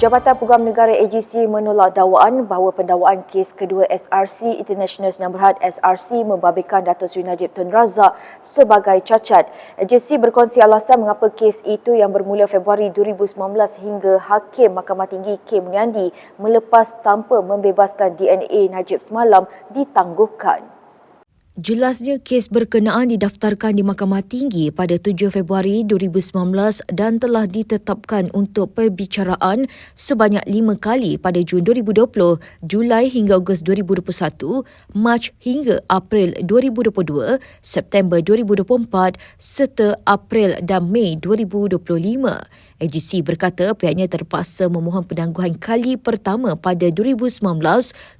Jabatan Peguam Negara AGC menolak dakwaan bahawa pendakwaan kes kedua SRC International Senam Berhad SRC membabitkan Datuk Seri Najib Tun Razak sebagai cacat. AGC berkongsi alasan mengapa kes itu yang bermula Februari 2019 hingga Hakim Mahkamah Tinggi K. Muniandi melepas tanpa membebaskan DNA Najib semalam ditangguhkan. Jelasnya kes berkenaan didaftarkan di Mahkamah Tinggi pada 7 Februari 2019 dan telah ditetapkan untuk perbicaraan sebanyak lima kali pada Jun 2020, Julai hingga Ogos 2021, Mac hingga April 2022, September 2024 serta April dan Mei 2025. AGC berkata pihaknya terpaksa memohon penangguhan kali pertama pada 2019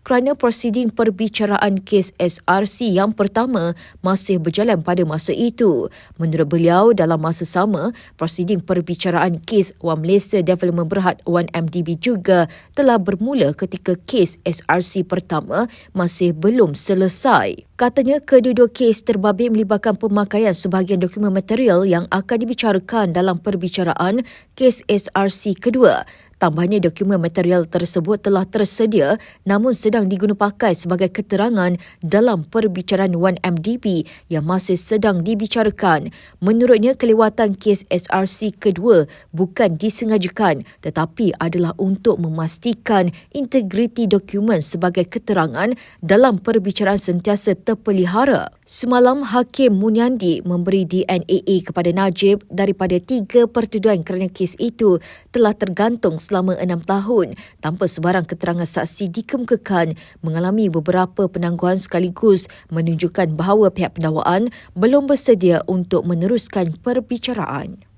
kerana prosiding perbicaraan kes SRC yang pertama masih berjalan pada masa itu. Menurut beliau, dalam masa sama, prosiding perbicaraan kes Wan Malaysia Development Berhad 1MDB juga telah bermula ketika kes SRC pertama masih belum selesai. Katanya kedua-dua kes terbabit melibatkan pemakaian sebahagian dokumen material yang akan dibicarakan dalam perbicaraan kes SRC kedua. Tambahnya dokumen material tersebut telah tersedia namun sedang diguna pakai sebagai keterangan dalam perbicaraan 1MDB yang masih sedang dibicarakan. Menurutnya kelewatan kes SRC kedua bukan disengajakan tetapi adalah untuk memastikan integriti dokumen sebagai keterangan dalam perbicaraan sentiasa terpelihara. Semalam Hakim Munyandi memberi DNAA kepada Najib daripada tiga pertuduhan kerana kes itu telah tergantung selama enam tahun tanpa sebarang keterangan saksi dikemukakan mengalami beberapa penangguhan sekaligus menunjukkan bahawa pihak pendakwaan belum bersedia untuk meneruskan perbicaraan.